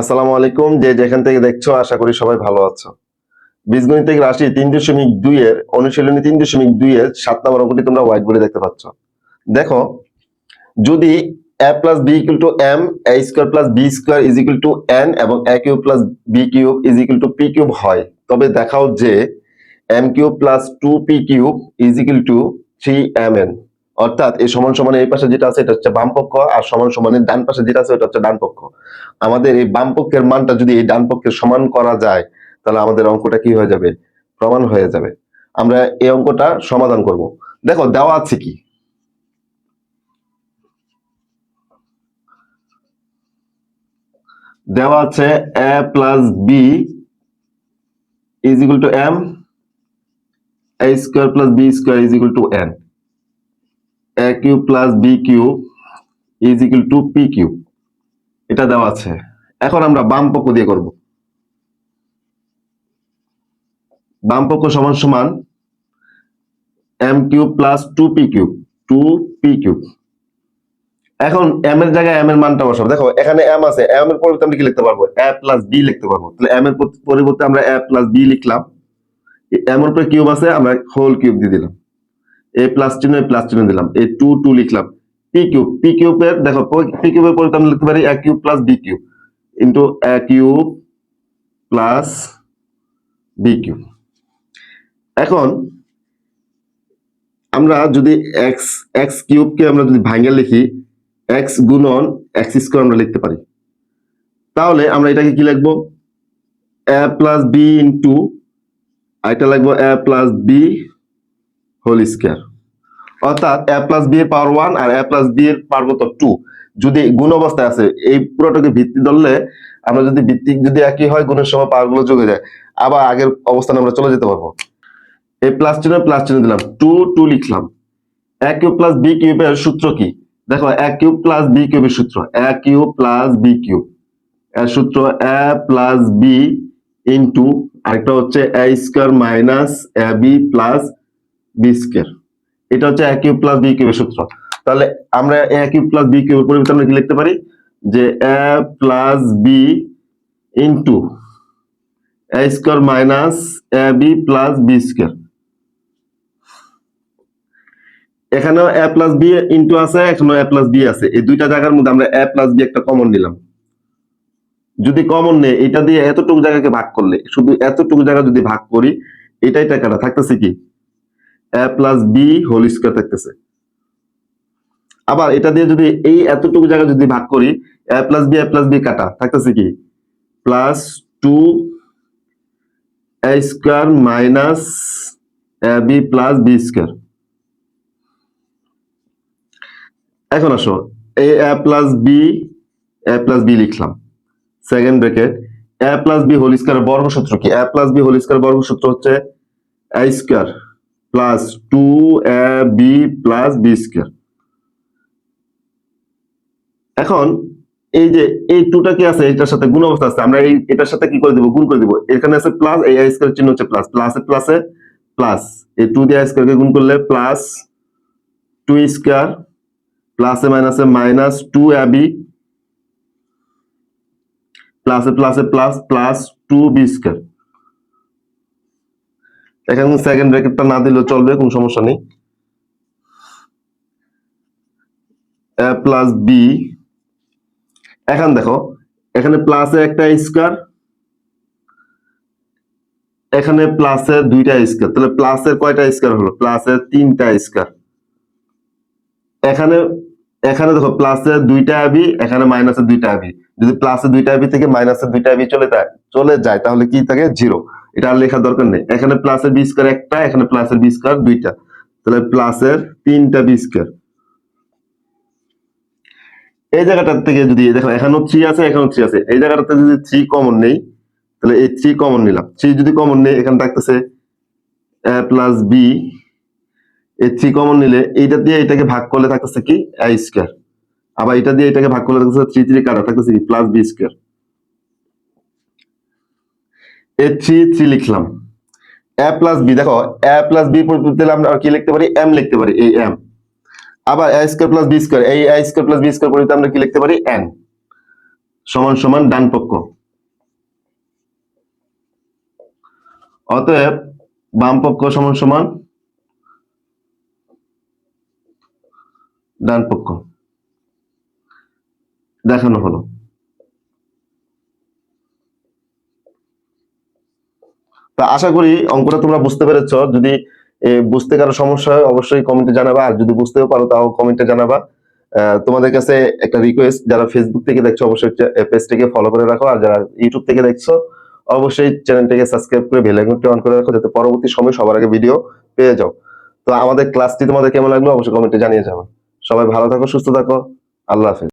আসসালামু আলাইকুম। যে যেখান থেকে দেখছ, আশা করি সবাই ভালো আছো। বীজগণিতিক রাশি তিন দশমিক দুই এর, অনুশীলনী তিন দশমিক দুই এর সাত নম্বর অঙ্কটি তোমরা হোয়াইট বোর্ডে দেখতে পাচ্ছ। দেখো, যদি A plus B equal to M A square plus B square is equal to N এবং A cube plus B cube is equal to P cube হয়, তবে দেখাও যে M cube plus two P cube is equal to three M N অর্থাৎ এই সমান সমানে এই পাশে যেটা আছে, এটা হচ্ছে বাম পক্ষ আর সমান সমানে ডান পাশে যেটা আছে, ওটা হচ্ছে ডান পক্ষ আমাদের এই বাম পক্ষের মানটা যদি এই ডান পক্ষের সমান করা যায়, তাহলে আমাদের অঙ্কটা কি হয়ে যাবে? প্রমাণ হয়ে যাবে। আমরা এই অঙ্কটা সমাধান করব। দেখো, দেওয়া আছে কি? দেওয়া আছে A plus B is equal to M A square plus B square is equal to N A cube plus B cube is equal to P cube. এটা দেওয়া আছে। এখন আমরা বাম পক্ষ দিয়ে করব। বাম পক্ষ সমান সমান M cube plus two P cube two P cube. এখন এম এর জায়গায় এম এর মানটা বসাবো। দেখো, এখানে এম আছে এম এর পরিবর্তে আমরা কি লিখতে পারব? এ প্লাস বি লিখতে পারব। তাহলে এম এর পরিবর্তে আমরা এ প্লাস বি লিখলাম। এম এর উপরে কিউব আছে, আমরা হোল কিউব দিয়ে দিলাম। এ প্লাস চিহ্ন এ প্লাস চিহ্ন দিলাম। এ টু টু লিখলাম। পি কিউব পি কিউবের দেখো, পি কিউবের পরিবর্তে আমরা লিখতে পারি A cube plus B cube into A cube plus B cube এখন, আমরা যদি এক্স এক্স কিউবকে আমরা যদি ভাঙে লিখি এক্স গুণন এক্স স্কোয়ার আমরা লিখতে পারি। তাহলে আমরা এটাকে কি লিখব? এ প্লাস বি ইন্টু এটা লিখব A plus B whole square. অর্থাৎ এ প্লাস বি এর পাওয়ার ওয়ান আর এ প্লাস বি এর পাওয়ার কত? টু যদি গুণ অবস্থায় আছে, এই পুরোটাকে ভিত্তি ধরলে আমরা যদি ভিত্তি যদি একই হয়, গুণের সময় পাওয়ারগুলো যোগে যায়। আবার আগের অবস্থানে আমরা চলে যেতে পারব। এই প্লাস চিহ্ন প্লাস চিহ্ন দিলাম। টু টু লিখলাম। এক কিউব প্লাস বি কিউবের সূত্র কি? দেখো, এক কিউব প্লাস বি কিউবের সূত্র। এক কিউব প্লাস বি কিউব। এর সূত্র এ প্লাস বি ইন্টু আরেকটা হচ্ছে A square minus A B plus B square এটা হচ্ছে প্লাস বি কিউবের সূত্র। তাহলে আমরা প্লাস বি কিউবের পরিবর্তে আমরা কি লিখতে পারি? যে A plus B into A square minus A B plus B square এখানেও এ প্লাস বি ইন্টু আছে, এখানেও এ প্লাস বি আছে। এই দুইটা জায়গার মধ্যে আমরা এ প্লাস বি একটা কমন নিলাম। যদি কমন নেই, এটা দিয়ে এতটুকু জায়গাকে ভাগ করলে, শুধু এতটুকু জায়গা যদি ভাগ করি, এটাই টাকাটা। থাকতেছে কি? A plus B whole square থাকতেছে। আবার এটা দিয়ে যদি এই এতটুকু জায়গা যদি ভাগ করি, A plus B, A plus B কাটা, থাকতেছে কি? Plus two A square minus A B plus B square. এখন আসো, A plus B, A plus B লিখলাম। Second bracket, A plus B whole square বর্গ সূত্র কি? A plus B whole square বর্গ সূত্র হচ্ছে A square. Plus two A B plus B square এখন এই যে এই টুটা কি আছে? এটার সাথে গুণ অবস্থা আছে। আমরা এই এটার সাথে কি করে দিব? গুণ করে দিব। এখানে আছে প্লাস এই আই স্কোয়ার চিহ্ন হচ্ছে প্লাস প্লাসে প্লাসে প্লাস এই টু দিয়ে আই স্কোয়ারকে গুণ করলে প্লাস টু স্কোয়ার প্লাসে মাইনাসে মাইনাস টু এবি প্লাসে প্লাসে plus plus two B square এখানে সেকেন্ড ব্র্যাকেটটা না দিলেও চলবে, কোনো সমস্যা নেই। এ প্লাস বি এখন দেখো, এখানে প্লাসে একটা স্কোয়ার এখানে প্লাসে দুইটা স্কোয়ার তাহলে প্লাসের কয়টা স্কোয়ার হলো? প্লাসের তিনটা স্কোয়ার এখানে এখানে দেখো প্লাসের দুইটা আবি এখানে মাইনাসের দুইটা আবি যদি প্লাসের দুইটা আবি থেকে মাইনাসের দুইটা আবি চলে যায় চলে যায়, তাহলে কি থাকে? জিরো এটা আর লেখার দরকার নেই। এখানে প্লাসের বি স্কোয়ার একটা, এখানে প্লাসের বি স্কোয়ার দুইটা। তাহলে প্লাসের তিনটা বি স্কোয়ার এই জায়গাটার থেকে যদি দেখো এখানেও থ্রি আছে, এখানেও থ্রি আছে। এই জায়গাটাতে যদি থ্রি কমন নেই, তাহলে এই থ্রি কমন নিলাম। থ্রি যদি কমন নেই, এখানে থাকতেছে এ প্লাস বি এই থ্রি কমন নিলে এইটা দিয়ে এটাকে ভাগ করলে থাকতেছে কি? এ স্কোয়ার আবার এটা দিয়ে এটাকে ভাগ করলে থাকতেছে থ্রি থ্রি কাটা, থাকতেছে কি? প্লাস বি স্কোয়ার লিখলাম। এ প্লাস বি দেখো এ প্লাস বি পরিবর্তে আমরা কি লিখতে পারি? এম লিখতে পারি, এই এম আবার A square plus B square এই A square plus B square পরিবর্তে আমরা কি লিখতে পারি? এন সমান সমান ডান পক্ষ। অতএব বাম পক্ষ সমান সমান ডান পক্ষ। দেখানো হলো। তা আশা করি অঙ্কটা তোমরা বুঝতে পেরেছ। যদি বুঝতে কারও সমস্যা হয়, অবশ্যই কমেন্টে জানাবা। আর যদি বুঝতেও পারো, তাও কমেন্টে জানাবা। তোমাদের কাছে একটা রিকোয়েস্ট যারা ফেসবুক থেকে দেখছ, অবশ্যই পেজটিকে ফলো করে রাখো। আর যারা ইউটিউব থেকে দেখছ, অবশ্যই চ্যানেলটিকে সাবস্ক্রাইব করে বেল অন করে রাখো, যাতে পরবর্তী সময় সবার আগে ভিডিও পেয়ে যাও। তো আমাদের ক্লাসটি তোমাদের কেমন লাগল? অবশ্যই কমেন্টে জানিয়ে যাবে। সবাই ভালো থাকো, সুস্থ থাকো। আল্লাহ হাফেজ।